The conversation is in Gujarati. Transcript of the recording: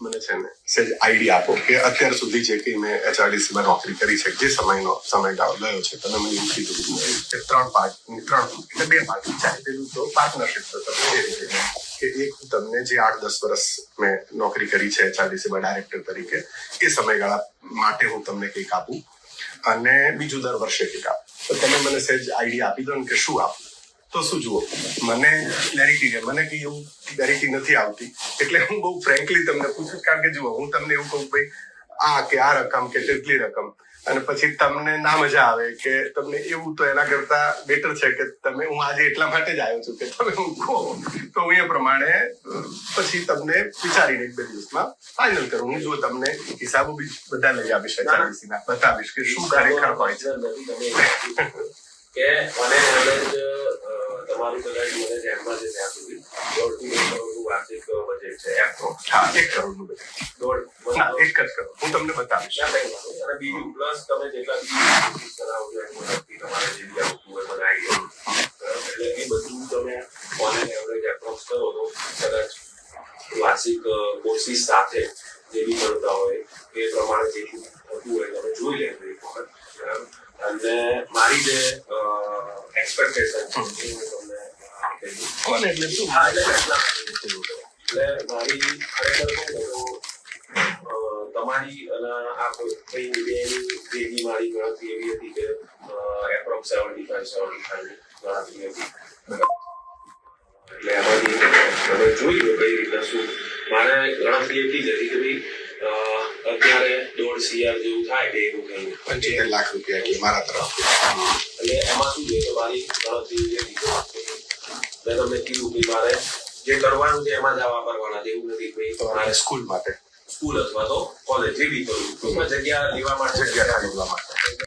મને છે ને સેજ આઈડિયા આપો કે અત્યાર સુધી જે કંઈ મેં એચઆરડીસી માં નોકરી કરી છે, જે સમયનો સમયગાળો ગયો છે, તમે મને એવું કીધું ત્રણ પાર્ટ ત્રણ, એટલે બે પાર્ટ વિચારે પેલું તો પાર્ટનરશિપ તો તમે એ કે એક તમને જે આઠ દસ વર્ષ મેં નોકરી કરી છે એચઆરડીસીમાં ડાયરેક્ટર તરીકે, એ સમયગાળા માટે હું તમને કંઈક આપું. અને બીજું દર વર્ષે કંઈક આપું. તો તમે મને સેજ આઈડિયા આપી દો ને કે શું આપું. તો શું જુઓ? મને ક્લેરિટી છે. મને કઈ એવું ક્લેરિટી નથી આવતી. એટલે હું બહુ ફ્રેન્કલી તમને પૂછું કારણ કે જુઓ હું તમને એવું કહું ભાઈ આ કે આ રકમ કે તેટલી રકમ. અને પછી તમને ના મજા આવે કે તમને એવું તો એના કરતા બેટર છે કે તમે હું આજે એટલા માટે જ આવ્યો છું કે તમે હું કહો. તો હું એ પ્રમાણે પછી તમને વિચારીને એક બે દિવસમાં ફાઇનલ કરું. હું જો તમને હિસાબો બી બધા લઈ આવીશ બતાવીશ કે શું ખરેખર હોય છે. કે મને અ, બધા મને ધ્યાનમાં છે ત્યાં સુધી દોઢથી બે કરોડનું વાર્ષિક બજેટ છે approx. હા એક કરોડનું બજેટ દોઢ એક જ કરો હું તમને બતાવીશ. અને બીજું પ્લસ તમે જેટલા બી કરાવો છો એની મદદથી તમારે જે બી આવતું હોય મને idea. એટલે એ બધું તમે on એવરેજ approx કરો તો કદાચ વાર્ષિક કોર્સિસ સાથે જે બી કરતા હોય એ પ્રમાણે જેટલું થતું હોય તમે જોઈ લેજો એક વખત? અને મારી જે એક્સપેક્ટેશન છે કોને એટલે શું હા, એટલે મારી ખરેખર તો, તમારી અને આ કઈ બેની ભેગી મારી ગણતરી એવી હતી કે approx seventy five seventy five ગણતરી હતી. એટલે એમાંથી તમે જોઈ લો કઈ રીતે શું. મારે ગણતરી એટલી જ હતી કે ભાઈ અત્યારે દોઢ સીઆર જેવું થાય ભેગું થઈને પંચોતેર લાખ રૂપિયા કે મારા તરફ એટલે એમાં શું છે કે મારી ગણતરી જે મેં તમને કીધું કે મારે. જે કરવાનું છે એમાં જ આ વાપરવાના છે એવું નથી ભાઈ તમારે સ્કૂલ માટે. સ્કૂલ અથવા તો કોલેજ જે બી કરવું ટૂંકમાં જગ્યા લેવા માટે. જગ્યા ખરીદવા માટે.